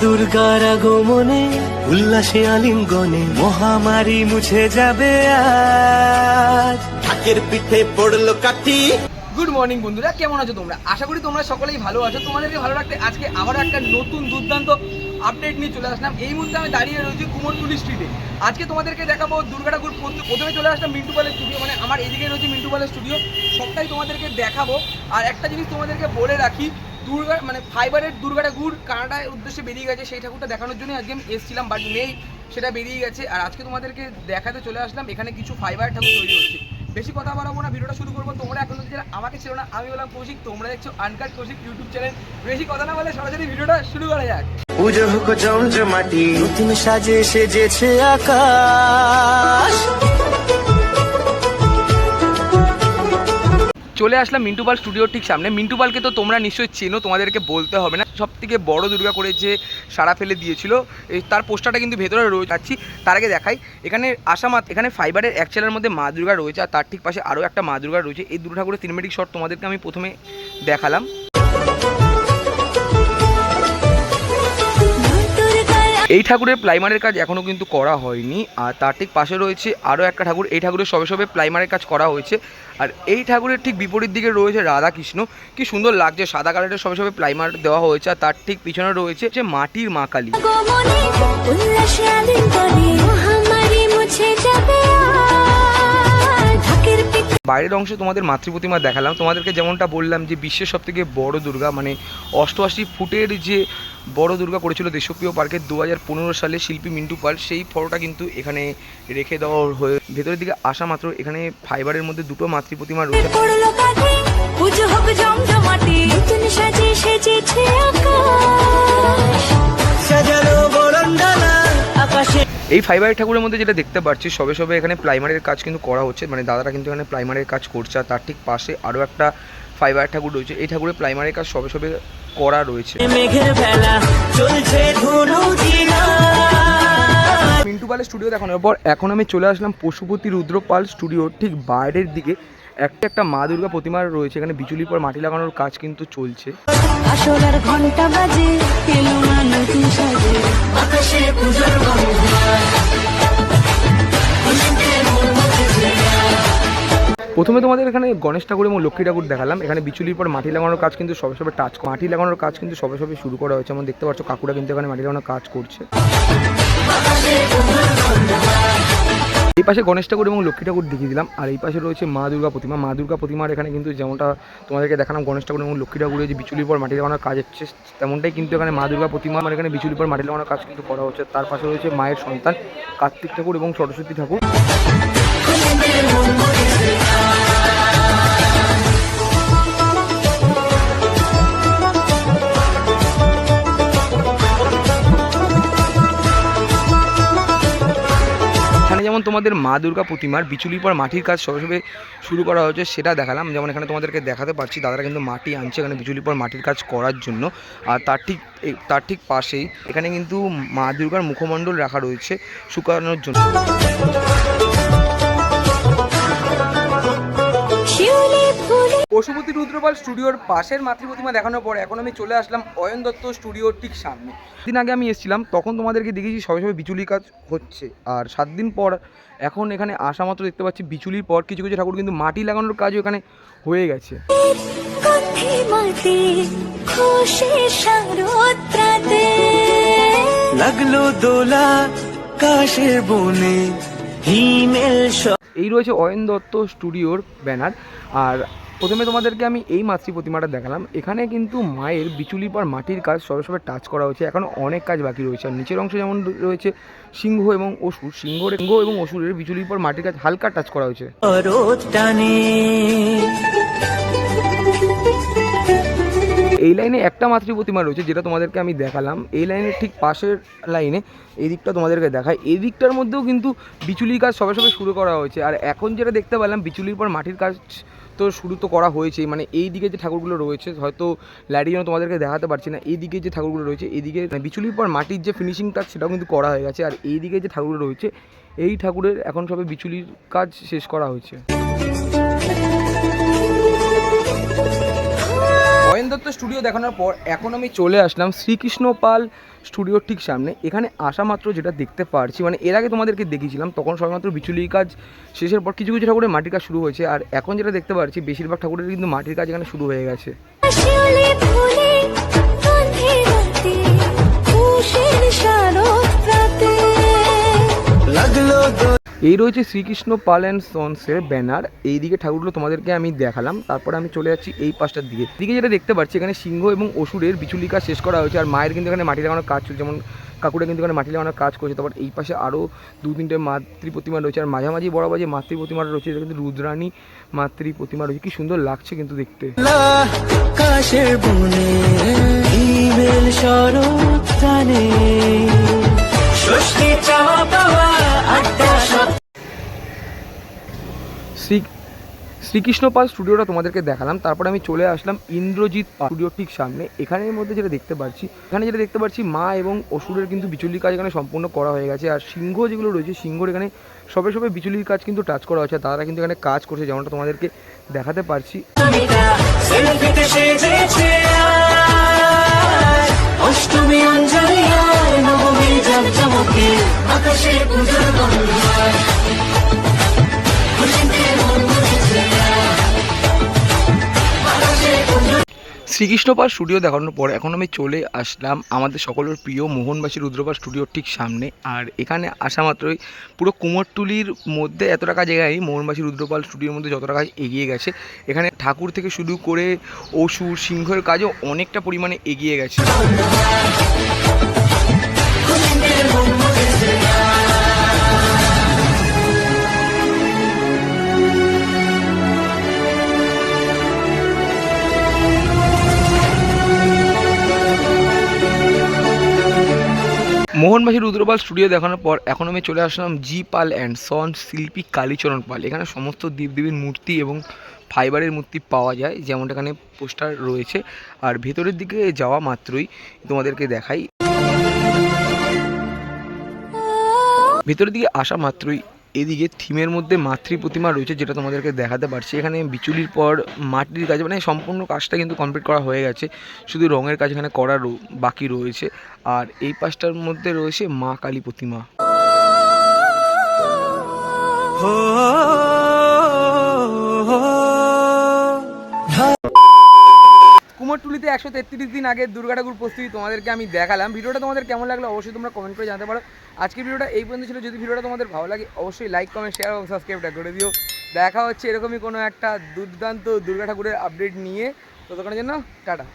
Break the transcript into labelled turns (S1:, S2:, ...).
S1: দুর্গার আগমনে উল্লাসে আলিঙ্গনে মহামারী মুছে যাবে আজ। ঢাকের পিঠে পড়ল কাঠি।
S2: গুড মর্নিং বন্ধুরা কেমন আছো তোমরা? আশা করি তোমরা সকলেই ভালো আছো। তোমাদেরকে ভালো রাখতে আজকে আবার একটা নতুন দুর্দান্ত আপডেট নিয়ে চলে আসলাম। এই মুহূর্তে আমি দাঁড়িয়ে রয়েছি কুমোরটুলি স্ট্রিটে আজকে তোমাদেরকে দেখাবো দুর্গা ঠাকুর প্রথম- প্রথমে চলে আসলাম মিন্টু পালের স্টুডিও মানে আমার এদিকে রয়েছে মিন্টু পালের স্টুডিও সবটাই তোমাদেরকে দেখাবো। আর একটা জিনিস তোমাদেরকে বলে রাখি দুর্গা মানে ফাইবারের দুর্গাটা ঠাকুর কানাডার উদ্দেশ্যে বেরিয়ে গেছে, সেই ঠাকুরটা দেখানোর জন্য আজকে আমি এসেছিলাম বাট নেই, সেটা বেরিয়ে গেছে। আর আজকে তোমাদেরকে দেখাতে চলে আসলাম, এখানে কিছু ফাইবার ঠাকুর তৈরি হচ্ছে। বেশি কথা বাড়াবো না, ভিডিওটা শুরু করব। তোমরা এখন যারা আমাকে ছিল না, আমি বললাম কৌশিক, তোমরা দেখছ আনকাট কৌশিক ইউটিউব চ্যানেল বেশি কথা না বলে সরাসরি ভিডিওটা শুরু করা যাক।
S1: পুজো হোক জমজমাটি সাজে সেজেছে আকাশ।
S2: চলে আসলাম মিন্টু পাল স্টুডিওর ঠিক সামনে। মিন্টু পালকে তো তোমরা নিশ্চয়ই চেনো, তোমাদেরকে বলতে হবে না। সব থেকে বড় দুর্গা করে যে সারা ফেলে দিয়েছিল তার পোস্টারটা কিন্তু ভেতরে রয়ে যাচ্ছি, তার আগে দেখাই। এখানে আসা এখানে ফাইবারের এক ছেলের মধ্যে মা দুর্গা রয়েছে, আর তার ঠিক পাশে আরও একটা মা দুর্গা রয়েছে। এই দুটো ঠাকুরের সিনেমেটিক শট তোমাদেরকে আমি প্রথমে দেখালাম। এই ঠাকুরের প্লাইমারের কাজ এখনও কিন্তু করা হয়নি আর তার ঠিক পাশে রয়েছে আরও একটা ঠাকুর। এই ঠাকুরের সবে সবে প্লাইমারের কাজ করা হয়েছে আর এই ঠাকুরের ঠিক বিপরীত দিকে রয়েছে রাধা কৃষ্ণ কি সুন্দর লাগছে সাদা কালারের সবে সবে প্লাইমার দেওয়া হয়েছে আর তার ঠিক পিছনে রয়েছে যে মাটির মা কালী। বাইরের অংশে তোমাদের মাতৃপ্রতিমা দেখালাম। তোমাদেরকে যেমনটা বললাম যে বিশ্বের সব থেকে বড় দুর্গা মানে অষ্টআশি ফুটের যে বড় দুর্গা করেছিল দেশপ্রিয় পার্কে দু হাজার পনেরো সালে শিল্পী মিন্টু পাল সেই ফটোটা কিন্তু এখানে রেখে দেওয়া হয়ে ভেতরের দিকে আসা মাত্র এখানে ফাইবারের মধ্যে দুটো রয়েছে।
S1: সাজানো বরণডালা আকাশে।
S2: এই ফাইবার ঠাকুরের মধ্যে যেটা দেখতে পাচ্ছি সবে সবে এখানে প্রাইমারের কাজ কিন্তু করা হচ্ছে মানে দাদারা কিন্তু এখানে প্রাইমারের কাজ করছে আর তার ঠিক পাশে আরও একটা ফাইবার ঠাকুর রয়েছে, এই ঠাকুরের প্রাইমারের কাজ সবে সবে করা রয়েছে। মিন্টু পালের স্টুডিও দেখানোর পর এখন আমি চলে আসলাম পশুপতি রুদ্রপাল স্টুডিও ঠিক বাইরের দিকে। একটা একটা মা দুর্গা প্রতিমা রয়েছে, এখানে বিচুলির পর মাটি লাগানোর কাজ কিন্তু চলছে।
S3: ঘণ্টা বাজে
S2: প্রথমে তোমাদের এখানে গণেশ ঠাকুর এবং লক্ষ্মী ঠাকুর দেখালাম। এখানে বিচুলির পর মাটি লাগানোর কাজ কিন্তু সবে সবে টাচ মাটি লাগানোর কাজ কিন্তু সবে সবে শুরু করা হয়েছে। যেমন দেখতে পাচ্ছ, কাকুরা কিন্তু এখানে মাটি লাগানোর কাজ করছে। এই পাশে গণেশ ঠাকুর এবং লক্ষ্মী ঠাকুর দেখিয়ে দিলাম। আর এই পাশে রয়েছে মা দুর্গা প্রতিমা। মা দুর্গা প্রতিমার এখানে কিন্তু যেমনটা তোমাদেরকে দেখালাম, গণেশ ঠাকুর এবং লক্ষ্মী ঠাকুরের যে বিচুলির পর মাটি লাগানোর কাজ হচ্ছে, তেমনটাই কিন্তু এখানে মা দুর্গা প্রতিমা মানে এখানে বিচুলির পর মাটি লাগানোর কাজ কিন্তু করা হচ্ছে। তার পাশে রয়েছে মায়ের সন্তান, কার্তিক ঠাকুর এবং সরস্বতী ঠাকুর। তোমাদের মা দুর্গা প্রতিমার বিচুলির পর মাটির কাজ সবে শুরু করা হয়েছে, সেটা দেখালাম। যেমন এখানে তোমাদেরকে দেখাতে পারছি, দাদারা কিন্তু মাটি আনছে এখানে বিচুলির পর মাটির কাজ করার জন্য। আর তার ঠিক তার ঠিক পাশেই এখানে কিন্তু মা দুর্গার মুখমণ্ডল রাখা রয়েছে শুকানোর জন্য। পশুপতি রুদ্রপাল স্টুডিওর পাশের মাতৃপ্রতিমা দেখানোর পর এখন আমি চলে আসলাম অয়ন দত্ত স্টুডিওর ঠিক সামনে। দিন আগে আমি এসেছিলাম তখন তোমাদেরকে দেখেছি সবে সবে বিচুলি কাজ হচ্ছে। আর সাত দিন পর এখন এখানে আসা মাত্র দেখতে পাচ্ছি বিচুলির পর কিছু কিছু ঠাকুর কিন্তু মাটি লাগানোর কাজও এখানে হয়ে গেছে।
S1: লাগল দোলা কাশের বনে হিমেল
S2: এই রয়েছে অয়ন দত্ত স্টুডিওর ব্যানার। আর প্রথমে তোমাদেরকে আমি এই মাতৃ প্রতিমাটা দেখালাম। এখানে কিন্তু মায়ের বিচুলি পর মাটির কাজ সবে টাচ করা হয়েছে। এখনও অনেক কাজ বাকি রয়েছে। আর নিচের অংশে যেমন রয়েছে সিংহ এবং অসুর। সিংহ সিংহ এবং অসুরের বিচুলির পর মাটির কাজ হালকা টাচ করা হয়েছে। এই লাইনে একটা মাতৃ প্রতিমা রয়েছে যেটা তোমাদেরকে আমি দেখালাম। এই লাইনের ঠিক পাশের লাইনে এই দিকটা তোমাদেরকে দেখায় এই দিকটার মধ্যেও কিন্তু বিচুলির কাজ সবে সবে শুরু করা হয়েছে। আর এখন যেটা দেখতে পেলাম, বিচুলির পর মাটির কাজ তো শুরু তো করা হয়েছেই। মানে এই দিকে যে ঠাকুরগুলো রয়েছে, হয়তো লাইটের জন্য তোমাদেরকে দেখাতে পারছি না। এই দিকে যে ঠাকুরগুলো রয়েছে এইদিকে বিচুলির পর মাটির যে ফিনিশিং কাজ সেটাও কিন্তু করা হয়ে গেছে। আর এই দিকে যে ঠাকুরগুলো রয়েছে, এই ঠাকুরের এখন সবে বিচুলির কাজ শেষ করা হয়েছে। দত্ত স্টুডিও দেখানোর পর এখন আমি চলে আসলাম শ্রীকৃষ্ণ পাল স্টুডিওর ঠিক সামনে। এখানে আসা মাত্র যেটা দেখতে পারছি মানে এর আগে তোমাদেরকে দেখিয়েছিলাম তখন সবেমাত্র বিচুলি কাজ শেষের পর কিছু কিছু ঠাকুরের মাটির কাজ শুরু হয়েছে আর এখন যেটা দেখতে পারছি বেশিরভাগ ঠাকুরের কিন্তু মাটির কাজ এখানে শুরু হয়ে গেছে।
S1: লাগল
S2: এই রয়েছে শ্রীকৃষ্ণ পাল অ্যান্ড সন্সের ব্যানার। এইদিকে ঠাকুরগুলো তোমাদেরকে আমি দেখালাম। তারপরে আমি চলে যাচ্ছি এই পাশটার দিকে। দিকে যেটা দেখতে পাচ্ছি, এখানে সিংহ এবং অসুরের বিচুলিকা শেষ করা হয়েছে। আর মায়ের কিন্তু এখানে মাটি লাগানোর কাজ চলছে। যেমন কাকুরা কিন্তু এখানে মাটি লাগানোর কাজ করছে। তারপর এই পাশে আরও দু তিনটে মাতৃ প্রতিমা রয়েছে। আর মাঝামাঝি বরাবর যে মাতৃ প্রতিমাটা রয়েছে, এটা কিন্তু রুদ্রাণী মাতৃ প্রতিমা রয়েছে। কি সুন্দর লাগছে কিন্তু দেখতে। শ্রী শ্রীকৃষ্ণ পাল স্টুডিওটা তোমাদেরকে দেখালাম, তারপরে আমি চলে আসলাম ইন্দ্রজিৎ পাল স্টুডিওর ঠিক সামনে। এখানের মধ্যে যেটা দেখতে পাচ্ছি এখানে যেটা দেখতে পাচ্ছি মা এবং অসুরের কিন্তু বিচুলির কাজ এখানে সম্পূর্ণ করা হয়ে গেছে। আর সিংহ যেগুলো রয়েছে, সিংহর এখানে সবে সবে বিচুলির কাজ কিন্তু টাচ করা হয়েছে তারা কিন্তু এখানে কাজ করছে, যেমনটা তোমাদেরকে দেখাতে পারছি।
S1: আকাশে পুজোর গন্ধ খুশিতে মন মুছেছে আকাশে পুজোর
S2: শ্রীকৃষ্ণ পাল স্টুডিও দেখানোর পর এখন আমি চলে আসলাম আমাদের সকলের প্রিয় মোহনবাসী রুদ্রপাল স্টুডিওর ঠিক সামনে। আর এখানে আসা মাত্রই পুরো কুমোরটুলির মধ্যে এতটা কাজ এগিয়ে মোহনবাসী রুদ্রপাল স্টুডিওর মধ্যে যতটা কাজ এগিয়ে গেছে। এখানে ঠাকুর থেকে শুরু করে অসুর সিংহের কাজও অনেকটা পরিমাণে এগিয়ে গেছে। মোহনবাসী রুদ্রপাল স্টুডিও দেখানোর পর এখন আমি চলে আসলাম জি পাল অ্যান্ড সন শিল্পী কালীচরণ পাল এখানে সমস্ত দেবদেবীর মূর্তি এবং ফাইবারের মূর্তি পাওয়া যায় যেমন এখানে পোস্টার রয়েছে। আর ভেতরের দিকে যাওয়া মাত্রই তোমাদেরকে দেখাই। ভেতরের দিকে আসা মাত্রই এদিকে থিমের মধ্যে মাতৃ প্রতিমা রয়েছে যেটা তোমাদেরকে দেখাতে পারছি। এখানে বিচুলির পর মাটির কাজ মানে সম্পূর্ণ কাজটা কিন্তু কমপ্লিট করা হয়ে গেছে। শুধু রঙের কাজ এখানে করা বাকি রয়েছে। আর এই পাশটার মধ্যে রয়েছে মা কালী প্রতিমা। কুমোরটুলিতে একশো তেত্রিশ দিন আগে দুর্গা ঠাকুর প্রস্তুতি তোমাদেরকে আমি দেখালাম। ভিডিওটা তোমাদের কেমন লাগল অবশ্যই তোমরা কমেন্ট করে জানতে পারো। আজকের ভিডিওটা এই পর্যন্ত ছিল। যদি ভিডিওটা তোমাদের ভালো লাগে, অবশ্যই লাইক কমেন্ট শেয়ার এবং সাবস্ক্রাইবটা করে দিও। দেখা হচ্ছে এরকমই কোনো একটা দুর্দান্ত দুর্গা ঠাকুরের আপডেট নিয়ে। ততক্ষণের জন্য, টাটা।